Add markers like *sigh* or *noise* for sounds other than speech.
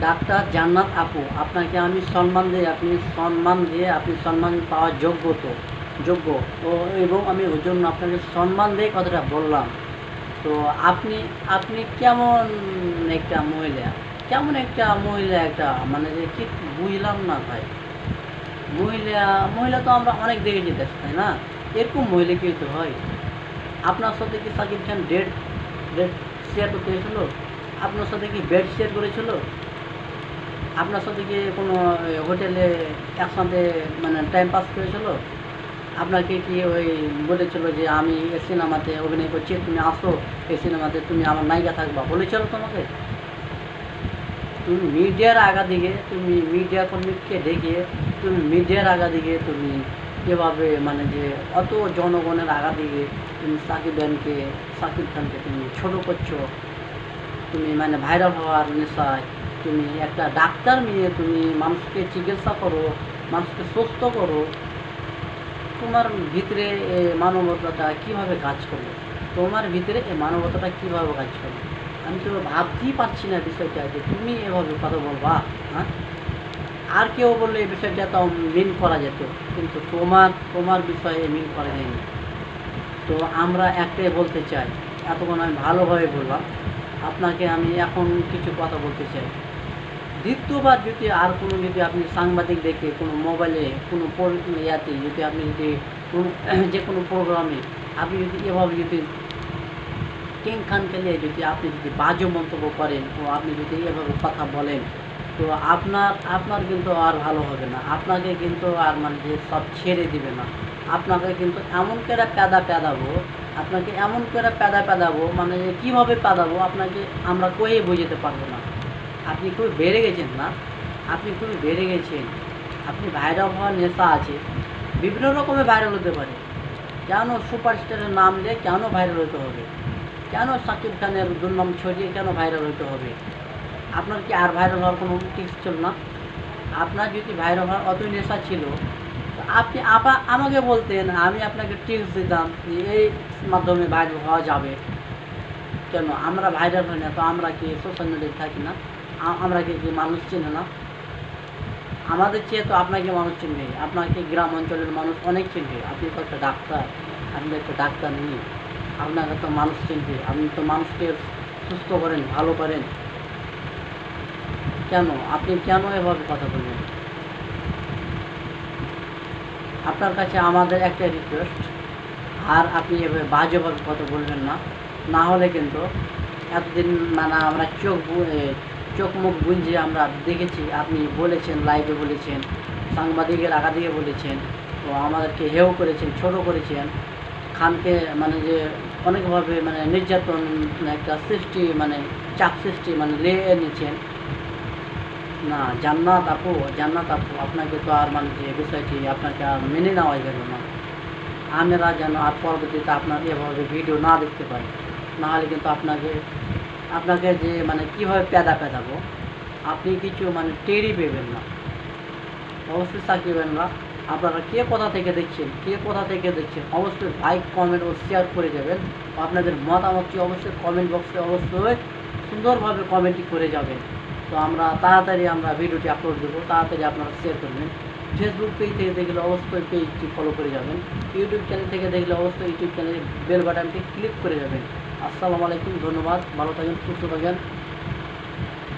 Doctor জান্নাত আপু, আপনাকে আমি সম্মান দিয়ে, আপনি সম্মান দিয়ে, আপনি সম্মান পাওয়ার যোগ্য তো, যোগ্য। ও এবং আমি ওই জন্য আপনাকে সম্মান দিয়ে কথাটা বললাম। তো আপনি আপনি কেমন একটা মহিলা? কেমন একটা মহিলা একটা? মানে যে কি বুঝলাম না ভাই। মহিলা মহিলা তো আমরা অনেক দেখেছি দেশ, তাই না? এরকম মহিলা কি তো হয়? আপনার সাথে কি Shakib Khan date date share করতে হয়েছিল আপনার সাথে কি বেড শেয়ার করেছিল? আপনার সাথে কি কোনো হোটেলে একসাথে মানে টাইম পাস করেছিল? আপনাকে কি ওই বলেছিল যে আমি এই সিনেমাতে অভিনয় করছি, তুমি আসো, এই সিনেমাতে তুমি আমার নায়িকা থাকবা? বলেছিল তোমাকে? তুমি মিডিয়ার আগা দিকে, তুমি মিডিয়া কর্মীকে ডেকে তুমি মিডিয়ার আগা দিকে, তুমি এভাবে মানে যে, অত জনগণের আগা দিকে তুমি সাকিব খানকে সাকিব খানকে তুমি ছোটো করছ। তুমি মানে ভাইরাল হওয়ার নেশায় তুমি একটা ডাক্তার নিয়ে তুমি মানুষকে চিকিৎসা করো, মানুষকে সুস্থ করো, তোমার ভিতরে এ মানবতাটা কীভাবে কাজ করবে তোমার ভিতরে এই মানবতাটা কীভাবে কাজ করবে আমি তো ভাবতেই পারছি না বিষয়টা যে তুমি এভাবে কথা বলবা হ্যাঁ? আর কেউ বললে এই বিষয়টা তো মিন করা যেত, কিন্তু তোমার তোমার বিষয়ে মিন করা যায়নি। তো আমরা একটাই বলতে চাই, এতক্ষণ আমি ভালোভাবে বললাম। আপনাকে আমি এখন কিছু কথা বলতে চাই। দ্বিতীয়বার যদি আর কোনো যদি আপনি সাংবাদিক দেখে কোনো মোবাইলে, কোনো ইয়াতে যদি আপনি যদি *clears throat* যে কোনো প্রোগ্রামে আপনি যদি এভাবে যদি কিং খানকে নিয়ে যদি আপনি যদি বাজে মন্তব্য করেন ও আপনি যদি এভাবে কথা বলেন, তো আপনার আপনার কিন্তু আর ভালো হবে না। আপনাকে কিন্তু আর মানে যে সব ছেড়ে দিবে না। আপনাকে কিন্তু এমন করে প্যাদা প্যাদাবো, আপনাকে এমন করে প্যাদা প্যাদাবো মানে কীভাবে প্যাদাবো আপনাকে আমরা কয়ে বোঝাতে পারব না। আপনি খুবই বেড়ে গেছেন না? আপনি খুবই বেড়ে গেছেন। আপনি ভাইরাল হওয়ার নেশা আছে। বিভিন্ন রকমের ভাইরাল হতে পারে। কেন সুপারস্টারের নাম দিয়ে কেন ভাইরাল হতে হবে? কেন সাকিব খানের দুর্নাম ছড়িয়ে কেন ভাইরাল হতে হবে? আপনার কি আর ভাইরাল হওয়ার কোনো টিপস ছিল না? আপনার যদি ভাইরাল হওয়ার অতই নেশা ছিল আপনি আপা, আমাকে বলতেন, আমি আপনাকে টিপস দিতাম এই মাধ্যমে ভাইরাল হওয়া যাবে। কেন? আমরা ভাইরাল হই না, তো আমরা কি সোশ্যাল মিডিয়ায় থাকি না? আমরা কি কি মানুষ চেনে না? আমাদের চেয়ে তো আপনাকে মানুষ চিনবে। আপনাকে গ্রাম অঞ্চলের মানুষ অনেক চিনবে। আপনি তো একটা ডাক্তার, আপনি একটা ডাক্তার নেই। আপনাকে তো মানুষ চিনবে। আপনি তো মানুষকে সুস্থ করেন, ভালো করেন। কেন? আপনি কেন এভাবে কথা বলবেন? আপনার কাছে আমাদের একটা রিকোয়েস্ট আর আপনি এভাবে বাজেভাবে কথা বলবেন না। না হলে কিন্তু এতদিন মানে আমরা চোখ চোখ মুখ গুঞ্জে আমরা দেখেছি, আপনি বলেছেন লাইভে বলেছেন, সাংবাদিকের আগা দিয়ে বলেছেন, তো আমাদেরকে হেও করেছেন ছোট করেছেন। খানকে মানে যে অনেকভাবে মানে নির্যাতন একটা সৃষ্টি মানে চাপ সৃষ্টি মানে লে এনেছেন না, জান্নাত আপু জান্নাত আপু, আপনাকে তো আর মানে যে বিষয়টি আপনাকে আর মেনে নেওয়াই গেল না। আমরা যেন আর পরবর্তীতে আপনার এভাবে ভিডিও না দেখতে পাই। নাহলে কিন্তু আপনাকে আপনাকে যে মানে কীভাবে প্যাদা পেদাবো, আপনি কিছু মানে টেরই পেবেন না। অবশ্যই সাকিবেন না, আপনারা কে কোথা থেকে দেখছেন, কে কোথা থেকে দেখছেন, অবশ্যই লাইক, কমেন্ট ও শেয়ার করে যাবেন। আপনাদের মতামতটি অবশ্যই কমেন্ট বক্সে অবশ্যই সুন্দরভাবে কমেন্টটি করে যাবেন। তো আমরা তাড়াতাড়ি আমরা ভিডিওটি আপলোড দেবো তাড়াতাড়ি আপনারা শেয়ার করবেন ফেসবুক পেজ থেকে দেখলে অবশ্যই পেজটি ফলো করে যাবেন। ইউটিউব চ্যানেল থেকে দেখলে অবশ্যই ইউটিউব চ্যানেলে বেল বাটনটি ক্লিক করে যাবেন। আসসালামু আলাইকুম, ধন্যবাদ, ভালো থাকেন, সুস্থ থাকেন।